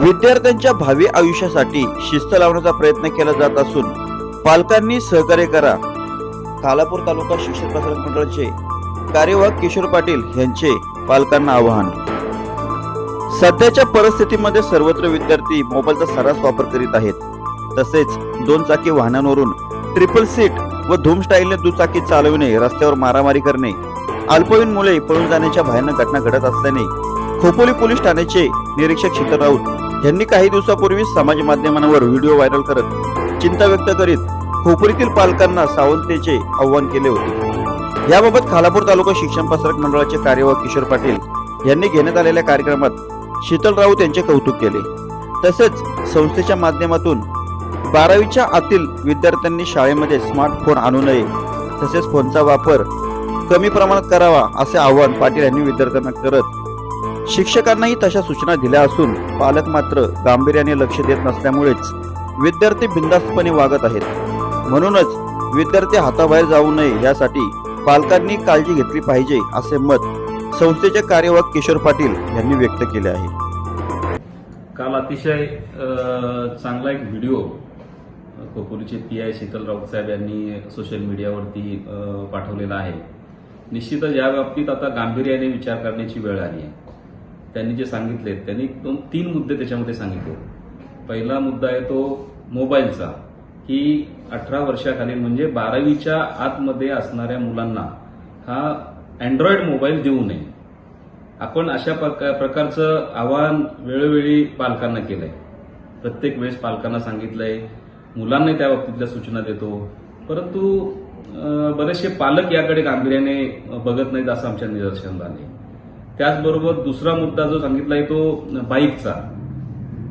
विद्यार्थ्यांच्या भावी आयुष्यासाठी शिस्त लावण्याचा प्रयत्न केला जात असून पालकांनी सहकार्य करा. खालापूर तालुका शिक्षण प्रसारक मंडळाचे कार्यवाह किशोर पाटील यांचे पालकांना आवाहन. सध्याच्या परिस्थितीमध्ये सर्वत्र विद्यार्थी मोबाईलचा सर्रास वापर करीत आहेत. तसेच दोन चाकी वाहनांवरून ट्रिपल सीट व धूम स्टाईलने दुचाकी चालविणे रस्त्यावर मारामारी करणे अल्पवयीन मुले पळून जाण्याच्या भयानक घटना घडत असल्याने खोपोली पोलीस ठाण्याचे निरीक्षक शीतल राऊत यांनी काही दिवसापूर्वी समाज माध्यमांवर व्हिडिओ व्हायरल करत चिंता व्यक्त करीत खोपरीतील पालकांना सावंतेचे आव्हान केले होते. याबाबत खालापूर तालुका शिक्षण प्रसारक मंडळाचे कार्यवाह किशोर पाटील यांनी घेण्यात आलेल्या कार्यक्रमात शीतल राऊत यांचे कौतुक केले. तसेच संस्थेच्या माध्यमातून बारावीच्या आतील विद्यार्थ्यांनी शाळेमध्ये स्मार्टफोन आणू नये तसेच फोनचा वापर कमी प्रमाणात करावा असे आवाहन पाटील यांनी विद्यार्थ्यांना करत शिक्षकांनाही तशा सूचना दिल्या असून पालक मात्र गांभीर्याने लक्ष देत नसल्यामुळेच विद्यार्थी बिंदास्तपणे वागत आहेत. म्हणूनच विद्यार्थी हाताबाहेर जाऊ नये यासाठी पालकांनी काळजी घेतली पाहिजे असे मत संस्थेचे कार्यवाह किशोर पाटील यांनी व्यक्त केले आहे. काल अतिशय चांगला एक व्हिडिओ खोपोलीचे पी आय शीतल राऊत साहेब यांनी सोशल मीडियावरती पाठवलेला आहे. निश्चितच या बाबतीत आता गांभीर्याने विचार करण्याची वेळ आली आहे. त्यांनी जे सांगितले त्यांनी दोन तीन मुद्दे त्याच्यामध्ये सांगितले. पहिला मुद्दा आहे तो मोबाईलचा की अठरा वर्षाखालील म्हणजे बारावीच्या आतमध्ये असणाऱ्या मुलांना हा अँड्रॉइड मोबाईल देऊ नये. आपण अशा प्रकारचं आवाहन वेळोवेळी पालकांना केलंय. प्रत्येक वेळेस पालकांना सांगितलंय मुलांना त्या बाबतीतल्या सूचना देतो. परंतु बरेचसे पालक याकडे गांभीर्याने बघत नाहीत असं आमच्या निदर्शनात आले त्याचबरोबर दुसरा मुद्दा जो सांगितलाय तो बाईकचा.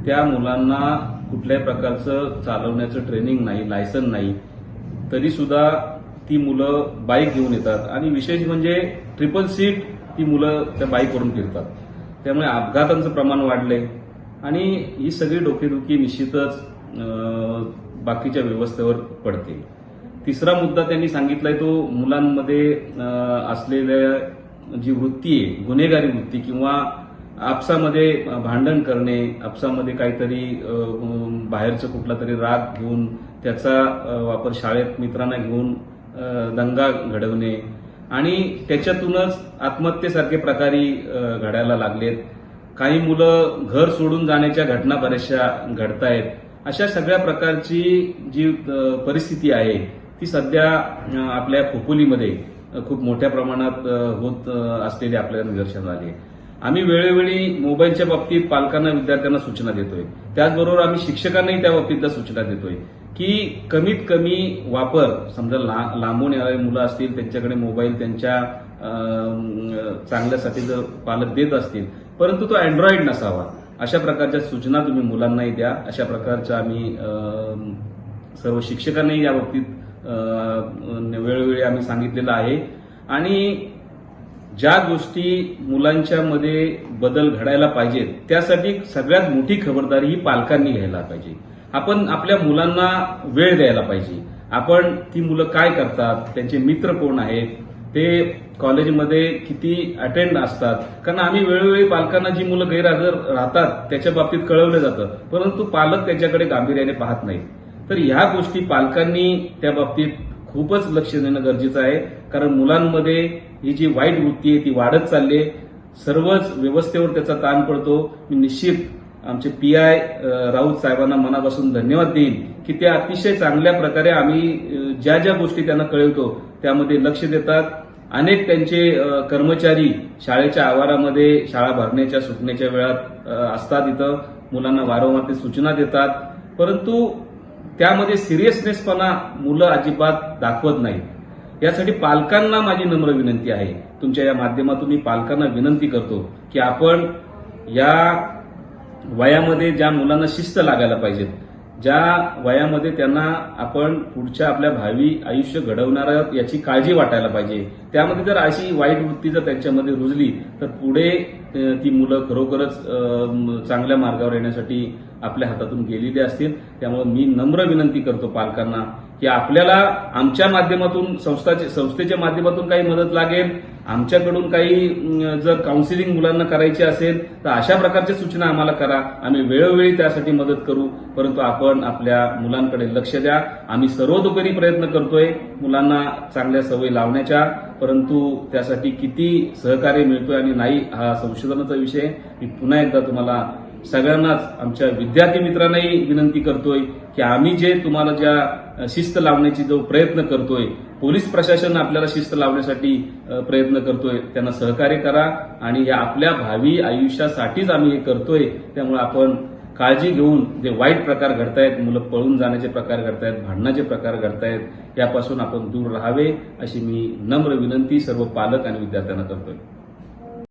त्या मुलांना कुठल्याही प्रकारचं चालवण्याचं ट्रेनिंग नाही लायसन नाही. तरी सुद्धा ती मुलं बाईक घेऊन येतात आणि विशेष म्हणजे ट्रिपल सीट ती मुलं त्या बाईकवरून फिरतात. त्यामुळे अपघातांचं प्रमाण वाढले आणि ही सगळी डोकेदुखी निश्चितच बाकीच्या व्यवस्थेवर पडते. तिसरा मुद्दा त्यांनी सांगितलाय तो मुलांमध्ये असलेल्या जी वृत्ती आहे गुन्हेगारी वृत्ती किंवा आपसामध्ये भांडण करणे आपसामध्ये काहीतरी बाहेरचं कुठला तरी राग घेऊन त्याचा वापर शाळेत मित्रांना घेऊन दंगा घडवणे आणि त्याच्यातूनच आत्महत्येसारखे प्रकारी घडायला लागलेत. काही मुलं घर सोडून जाण्याच्या घटना बऱ्याचशा घडतायत. अशा सगळ्या प्रकारची जी परिस्थिती आहे ती सध्या आपल्या खोपोलीमध्ये खूप मोठ्या प्रमाणात होत असलेली आपल्याला निदर्शनाला आली आहे आम्ही वेळोवेळी मोबाईलच्या बाबतीत पालकांना विद्यार्थ्यांना सूचना देतोय. त्याचबरोबर आम्ही शिक्षकांनाही त्या बाबतीतल्या सूचना देतोय की कमीत कमी वापर समजा ला- लांबून येणारे मुलं असतील त्यांच्याकडे मोबाईल त्यांच्या चांगल्यासाठी जर पालक देत असतील परंतु तो अँड्रॉइड नसावा. अशा प्रकारच्या सूचना तुम्ही मुलांनाही द्या. अशा प्रकारच्या आम्ही सर्व शिक्षकांनाही या बाबतीत वेळोवेळी आम्ही सांगितलेलं आहे. आणि ज्या गोष्टी मुलांच्या मध्ये बदल घडायला पाहिजेत त्यासाठी सगळ्यात मोठी खबरदारी ही पालकांनी घ्यायला पाहिजे. आपण आपल्या मुलांना वेळ द्यायला पाहिजे. आपण ती मुलं काय करतात त्यांचे मित्र कोण आहेत ते कॉलेजमध्ये किती अटेंड असतात. कारण आम्ही वेळोवेळी पालकांना जी मुलं गैरहजर राहतात त्याच्या बाबतीत कळवलं जातं. परंतु पालक त्याच्याकडे गांभीर्याने पाहत नाहीत. तर ह्या गोष्टी पालकांनी त्या बाबतीत खूपच लक्ष देणं गरजेचं आहे. कारण मुलांमध्ये ही जी वाईट वृत्ती आहे ती वाढत चालली सर्वच व्यवस्थेवर त्याचा ताण पडतो. मी निश्चित आमचे पी आय राऊत साहेबांना मनापासून धन्यवाद देईन की ते अतिशय चांगल्या प्रकारे आम्ही ज्या ज्या गोष्टी त्यांना कळवतो त्यामध्ये लक्ष देतात. अनेक त्यांचे कर्मचारी शाळेच्या आवारामध्ये शाळा भरण्याच्या सुटण्याच्या वेळात असतात इथं. मुलांना वारंवार ते सूचना देतात. परंतु त्यामध्ये सिरियसनेसपणा मुलं अजिबात दाखवत नाहीत. यासाठी पालकांना माझी नम्र विनंती आहे. तुमच्या या माध्यमातून मी पालकांना विनंती करतो की आपण या वयामध्ये ज्या मुलांना शिस्त लागायला पाहिजेत ज्या वयामध्ये त्यांना आपण पुढच्या आपल्या भावी आयुष्य घडवणाऱ्या याची काळजी वाटायला पाहिजे. त्यामध्ये जर अशी वाईट वृत्ती जर त्यांच्यामध्ये रुजली तर पुढे ती मुलं खरोखरच चांगल्या मार्गावर येण्यासाठी आपल्या हातातून गेलेले असतील. त्यामुळे मी नम्र विनंती करतो पालकांना की आपल्याला आमच्या माध्यमातून संस्थाचे संस्थेच्या माध्यमातून काही मदत लागेल. आमच्याकडून काही जर काउन्सिलिंग मुलांना करायची असेल तर अशा प्रकारच्या सूचना आम्हाला करा. आम्ही वेळोवेळी त्यासाठी मदत करू. परंतु आपण आपल्या मुलांकडे लक्ष द्या. आम्ही सर्वतोपरी प्रयत्न करतोय मुलांना चांगल्या सवयी लावण्याच्या. परंतु त्यासाठी किती सहकार्य मिळतोय आणि नाही हा संशोधनाचा विषय मी पुन्हा एकदा तुम्हाला सगळ्यांनाच आमच्या विद्यार्थी मित्रांनाही विनंती करतोय की आम्ही जे तुम्हाला ज्या शिस्त लावण्याची जो प्रयत्न करतोय पोलीस प्रशासन आपल्याला शिस्त लावण्यासाठी प्रयत्न करतोय त्यांना सहकार्य करा आणि या आपल्या भावी आयुष्यासाठीच आम्ही हे करतोय. त्यामुळे आपण काळजी घेऊन जे वाईट प्रकार घडतायत मुलं पळून जाण्याचे प्रकार घडतायत भांडणाचे प्रकार घडतायत यापासून आपण दूर राहावे अशी मी नम्र विनंती सर्व पालक आणि विद्यार्थ्यांना करतोय.